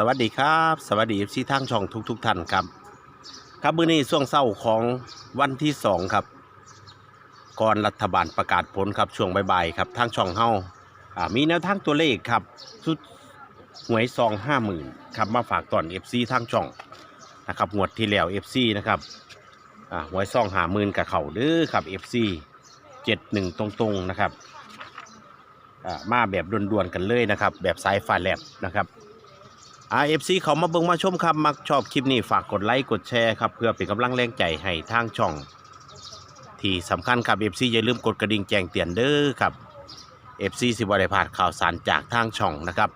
สวัสดีครับ สวัสดีที่ทางช่องทุกๆทท่านครับ ครับมื้อนี้ช่วงเช้าของวันที่สองครับ ก่อนรัฐบาลประกาศผลครับช่วงบ่ายๆครับทางช่องเฮาอ่ามีแนวทางตัวเลขครับชุดหวยซองห้าหมื่นครับมาฝากตอน FC ทางช่องนะครับงวดที่แล้ว FC นะครับอ่าหวยซองหาหมื่นกับเขาเด้อครับ FC เจ็ดหนึ่งตรงๆนะครับอ่ามาแบบด่วนๆกันเลยนะครับ แบบสายฟ้าแลบนะครับ RFC เขามาเบิ่งมาชมครับ มักชอบคลิปนี้ฝากกดไลค์กดแชร์ครับ เพื่อเป็นกำลังแรงใจให้ทางช่อง ที่สำคัญครับ FC อย่าลืมกดกระดิ่งแจ้งเตือนเด้อครับ FC สิบ่ได้พลาดข่าวสารจากทางช่องนะครับ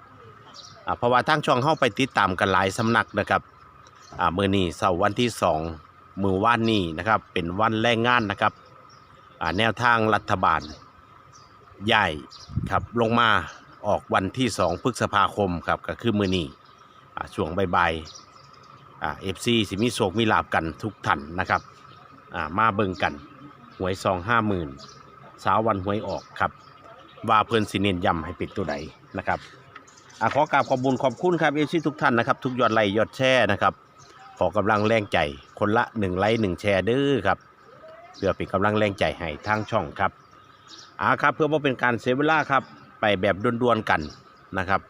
อ่าเพราะว่าทางช่องเข้าไปติดตามกันหลายสำนักนะครับอ่ามื้อนี้เสาร์วันที่2มือว่านนี้นะครับเป็นวันแรงงานนะครับอ่าแนวทางรัฐบาลใหญ่ครับลงมาออกวันที่2พฤษภาคมครับก็คือมือนี้ ช่วงบ่ายๆเอฟซีสิมีโศกมีลาบกันทุกท่านนะครับมาเบิ่งกันหวยซองห้าหมื่นสาววันหวยออกครับว่าเพื่อนสิเน้นยำให้ป็นตัวใดนะครับอขอกราบขอบคุญขอบคุณครับเอฟซีทุกท่านนะครับ ทุกยอดไลค์ยอดแชร์นะครับ ขอกำลังแรงใจคนละหนึ่งไลค์หนึ่งแชร์เด้อครับเพื่อเป็นกำลังแรงใจให้ทางช่องครับอาครับเพื่อว่าเป็นการเสียเวล่าครับ ไปแบบด่วนๆกันนะครับ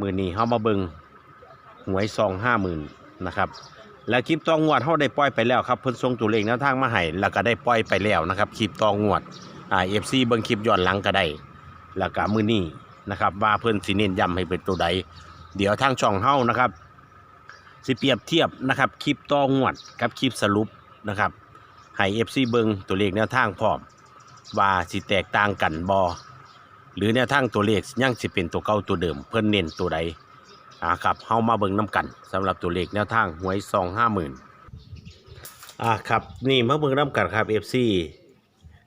มือนี้เฮามาเบิง หวยซองห้าหมื่นนะครับแล้วคลิปตองงวดเขาได้ปล่อยไปแล้วครับเพิ่นส่งตัวเลขแนวทางมาให้แล้วก็ได้ปล่อยไปแล้วนะครับคลิปตองงวดอ่าเอฟซีเบิ่งคลิปย้อนหลังก็ได้แล้วก็มือนี้นะครับว่าเพิ่นสิเน้นย้ำให้เป็นตัวใด เดี๋ยวทางช่องเฮานะครับ สิเปรียบเทียบนะครับคลิปตองงวดกับคลิปสรุปนะครับให้เอฟซีเบิ่งตัวเลขแนวทางพร้อมว่าสิแตกต่างกันบ่หรือแนวทางตัวเลขยังสิเป็นตัวเก่าตัวเดิมเพิ่นเน้นตัวใด อ่าครับเฮามาเบิ่งน้ำกันสำหรับตัวเลขแนวทางหวยซองห้าหมื่นอ่าครับนี่มาเบิ่งน้ำกันครับ FC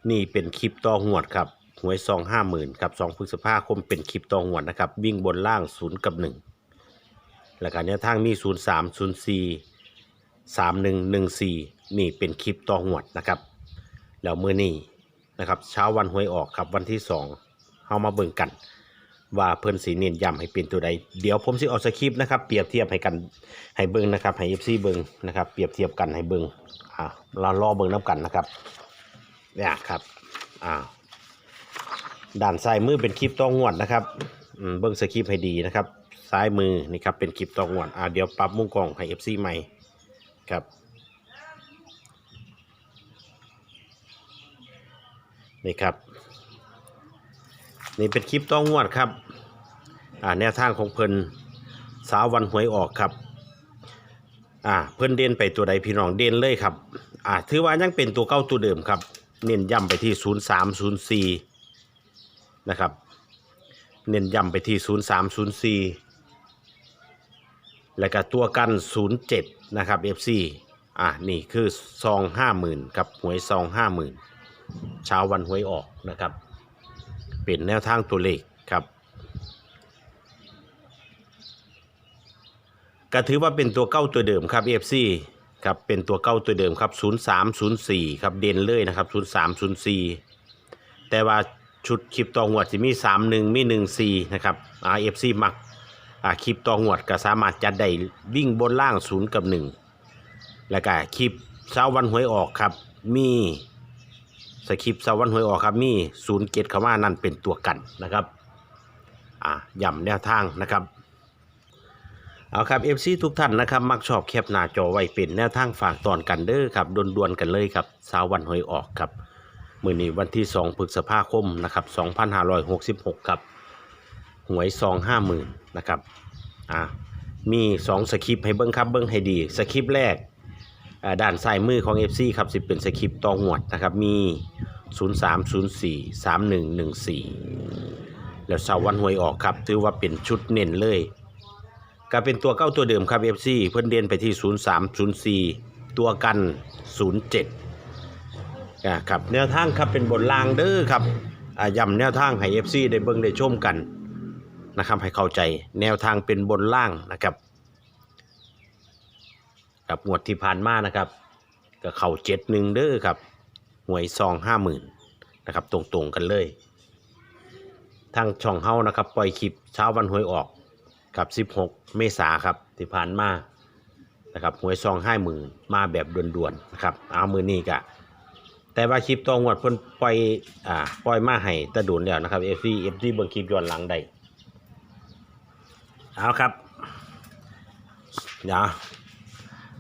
นี่เป็นคลิปต่อหวดครับหวยซองห้าหมื่นกับสองพฤษภาคมเป็นคลิปต่อหวดนะครับวิ่งบนล่างศูนย์กับหนึ่งแล้วก็แนวทางมีศูนย์สามศูนย์สี่สามหนึ่งหนึ่งสี่นี่เป็นคลิปต่อหวดนะครับแล้วเมื้อนี้นะครับเช้าวันหวยออกครับวันที่สองเฮามาเบิ่งกัน ว่าเพิ่นสีเน้นย้ำให้เป็นตัวใด เดี๋ยวผมสิเอาสคริปต์นะครับเปรียบเทียบให้กันให้เบิ่งนะครับให้ FC เบิ่งนะครับเปรียบเทียบกันให้เบิ่งอ่าเรารอเบิ่งน้ำกันนะครับเนี่ยครับอ่าด้านซ้ายมือเป็นคลิปต้องงวดนะครับเบิ่งสคริปต์ให้ดีนะครับ ซ้ายมือนี่ครับเป็นคลิปต้องงวดอ่าเดี๋ยวปรับมุมกล้องให้ FC ใหม่ครับนี่ครับ นี่เป็นคลิปต้องงวดครับ อ่าแนวทางของเพิ่นสาววันหวยออกครับ อ่า เพิ่นเด่นไปตัวใดพี่น้องเด่นเลยครับ อ่า ถือว่ายังเป็นตัวเก้าตัวเดิมครับ เน้นย้ำไปที่0 3 0 4นย์สี่นะครับ เน้นย้ำไปที่0 3 0 4แล้วก็ตัวกัน 07 นะครับ FC อ่านี่คือซอง 50,000 กับหวยซอง 50,000เช้าวันหวยออกนะครับ เป็นแนวทางตัวเลขครับก็ถือว่าเป็นตัวเก้าตัวเดิมครับ FC ครับเป็นตัวเก้าตัวเดิมครับ 0304 ครับเด่นเลยนะครับ 0304 แต่ว่าชุดคลิปต่องวดจะมี 31 มี 14 นะครับ RFC มักอาคลิปต่องวดก็สามารถจัดได้วิ่งบนล่าง 0 กับ 1 แล้วก็คลิปเช้าวันหวยออกครับมี สคริปต์สวรรค์หวยออกครับมีศูนย์เกตคำว่านั่นเป็นตัวกันนะครับอ่าย่ำแนวทางนะครับเอาครับ FC ทุกท่านนะครับ มักชอบแคปหน้าจอไว้เป็นแนวทางฝากตอนกันเด้อครับดวนๆกันเลยครับสาววันหวยออกครับมื้อนี้วันที่2พฤษภาคมนะครับ2566ครับหวยซอง50,000นะครับอ่ามี 2 สคริปต์ให้เบิ่งครับเบิ่งให้ดี สคริปต์แรก ด้านซ้ายมือของ FC ครับสิเป็นสคริปต์ต่อหวดนะครับ มี 0304 3114 แล้วเสาร์วันหวยออกครับ ถือว่าเป็นชุดเน้นเลยก็เป็นตัวเก้าตัวเดิมครับ FC เพิ่นเด่นไปที่ 0304 ตัวกัน 07อ่าครับแนวทางครับเป็นบนรางเด้อครับย้ำแนวทางให้ FC ได้เบิ่งได้ชมกันนะครับให้เข้าใจแนวทางเป็นบนล่างนะครับ กับงวดที่ผ่านมานะครับก็เข่าเจ็ดหนึ่งเด้อครับหวยซองห้าหมื่นนะครับตรงๆกันเลย ทางช่องเฮานะครับ ปล่อยคลิปเช้าวันหวยออกกับ 16 เมษาครับที่ผ่านมานะครับหวยซองห้าหมื่นมาแบบด่วนๆนะครับเอามือนี้กะแต่ว่าคลิปตองวดเพิ่นปล่อยอ่าปล่อยมาให้ตะโดนแล้วนะครับ FC FC เบิ่งคลิปย้อนหลังได้เอาครับเดี๋ยว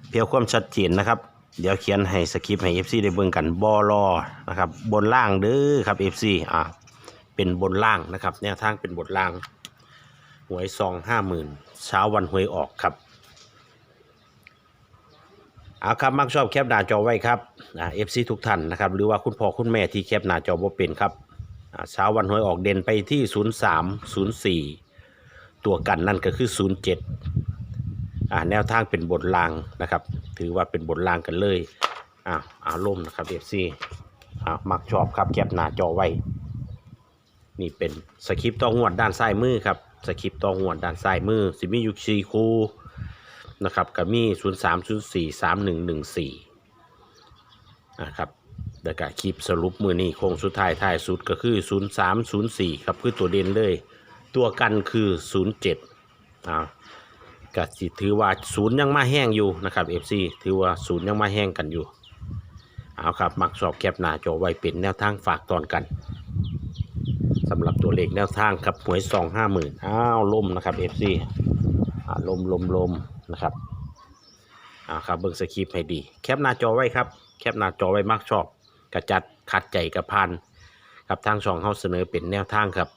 เพียวความชัดเจนนะครับ เดี๋ยวเขียนให้สคริปต์ให้ FC ได้เบิ่งกันบอรอนะครับบนล่างเด้อครับ FC อ่าเป็นบนล่างนะครับแนวทางเป็นบนล่างหวยซองห้าหมื่นเช้าวันหวยออกครับเอาครับมักชอบแคปหน้าจอไว้ครับอ่าเอฟซีทุกท่านนะครับหรือว่าคุณพ่อคุณแม่ที่แคปหน้าจอบ่เป็นครับอ่าเช้าวันหวยออกเด่นไปที่ 03 04 ตัวกันนั่นก็คือ 07 อ่าแนวทางเป็นบทลางนะครับ ถือว่าเป็นบทลางกันเลยอ่าอารมณ์นะครับเอฟซีอ่ามักชอบครับแคปหน้าจอไว้ นี่เป็นสคริปต์ต่องวดด้านซ้ายมือครับสคริปต์ต่องวดด้านซ้ายมือสิมียู่สี่คูนะครับกับมี0 3 0 4 3 1 1 4นะครับเดี๋ยวก็คลิปสรุปมือนี้โค้งสุดท้ายท้ายสุดก็คือ 0 3 0 4 ครับคือตัวเด่นเลย ตัวกันคือ 0 7อ่า ก็สิถือว่าศูนย์ยังมาแห้งอยู่นะครับ FC ถือว่าศูนย์ยังมาแห้งกันอยู่เอาครับ มักสอบแคปหน้าจอไว้เป็นแนวทางฝากตอนกันสำหรับตัวเลขแนวทางครับหวยสองห้าหมื่นอ้าวลมนะครับ FC อ่าลมลมลมนะครับอ่าครับเบิ่งสคริปต์ให้ดี แคปหน้าจอไว้ครับ แคปหน้าจอไว้มากชอบ กระจัดขัดใจกระพันครับทางช่องเฮาเสนอเป็นแนวทางครับ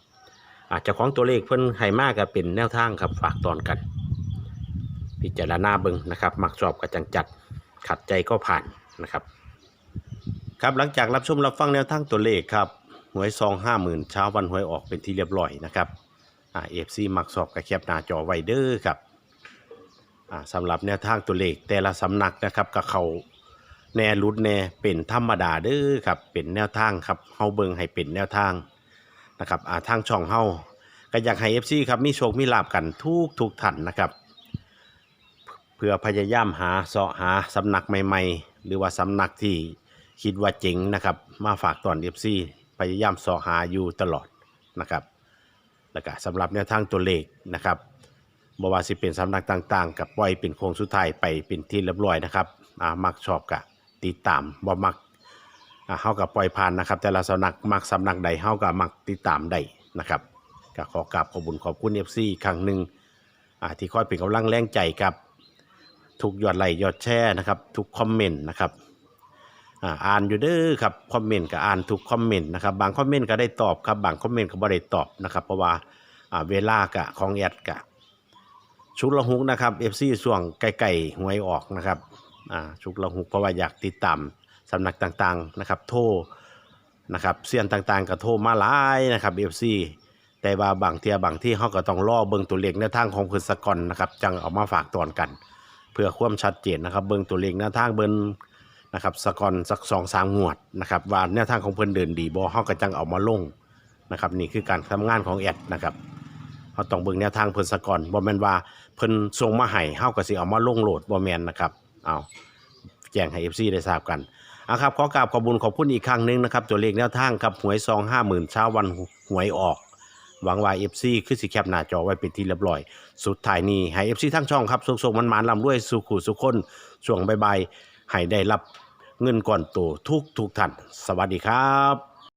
อาจจะของตัวเลขเพิ่นให้มากก็เป็นแนวทางครับฝากตอนกัน พิจารณาเบิ่งนะครับมักชอบกระจังจัดขัดใจก็ผ่านนะครับครับหลังจากรับชมรับฟังแนวทางตัวเลขครับหวยซองห้าหมื่นเช้าวันหวยออกเป็นที่เรียบร้อยนะครับอ่าเอฟซีมักสอบกับแคปหน้าจอไวเดอร์ครับอ่าสำหรับแนวทางตัวเลขแต่ละสำนักนะครับกับเขาแน่รุดแน่เป็นธรรมดาเด้อครับเป็นแนวทางครับเฮาเบิงให้เป็นแนวทางนะครับอ่าทางช่องเฮาก็อยากให้เอฟซีครับมีโชคมีลาบกันทุกทุกท่านนะครับ พื่อพยายามหาเสาะหาสำนักใหม่ๆ หรือว่าสำนักที่คิดว่าเจ๋งนะครับ มาฝากตอนเอฟซีพยายามเสาะหาอยู่ตลอดนะครับแล้วก็สำหรับแนวทางตัวเลขนะครับบว่าสิเป็นสำนักต่างๆ กับปล่อยเป็นโค้งสุดท้ายไปเป็นที่เรียบร้อยนะครับอ่ามักชอบกะติดตามบ่มักอ่าเฮากับปล่อยผ่านนะครับ แต่ละสำนักมักสำนักใดเฮากับมักติดตามได้นะครับก็ขอกราบขอบคุญขอบคุณ FC อีครั้งหนึ่งอ่าที่คอยเป็นกำลังแรงใจกับ ทุกยอดไลค์ยอดแชร์นะครับ ทุกคอมเมนต์นะครับอ่านอยู่เด้อครับคอมเมนต์ก็อ่านทุกคอมเมนต์นะครับบางคอมเมนต์ก็ได้ตอบครับบางคอมเมนต์ก็บ่ได้ตอบนะครับเพราะว่าเวลากะของแอดกะชุกละหุกนะครับ FC ส่วงไก่ๆหวยออกนะครับชุกละหุกเพราะว่าอยากติดตามสำนักต่างๆนะครับ โทรนะครับเสียนต่างๆก็โทรมาหลายนะครับ FC แต่ว่าบางเทียบางที่เขาก็ต้องรอเบิ่งตัวเลขในทางของเพิ่นสกอนนะครับจังเอามาฝากตอนกัน เพื่อความชัดเจนนะครับเบิ่งตัวเลขแนวทางเบิ่งนะครับสกอนสักสองสามงวดนะครับว่าแนวทางของเพิ่นเดินดีบ่เฮาก็จังเอามาลงนะครับนี่คือการทำงานของแอดนะครับเฮาต้องเบิ่งแนวทางเพิ่นสกอนบ่แม่นว่าเพิ่นส่งมาให้เฮาก็สิเอามาลงโหลดบ่แม่นนะครับเอาแจ้งให้ FC ได้ทราบกันอะครับขอกราบขอบคุญขอบคุณอีกครั้งหนึงนะครับตัวเลขแนวทางครับหวยซอง50,000เช้าวันหวยออก หวังว่า FC คือสิแคปหน้าจอไว้เป็นที่เรียบร้อย สุดท้ายนี้ให้ FC ทั้งช่องครับสุขๆมันมันลำรวยสุขุสุขคนช่วงบายๆให้ได้รับเงินก่อนโตทุกทุกท่านสวัสดีครับ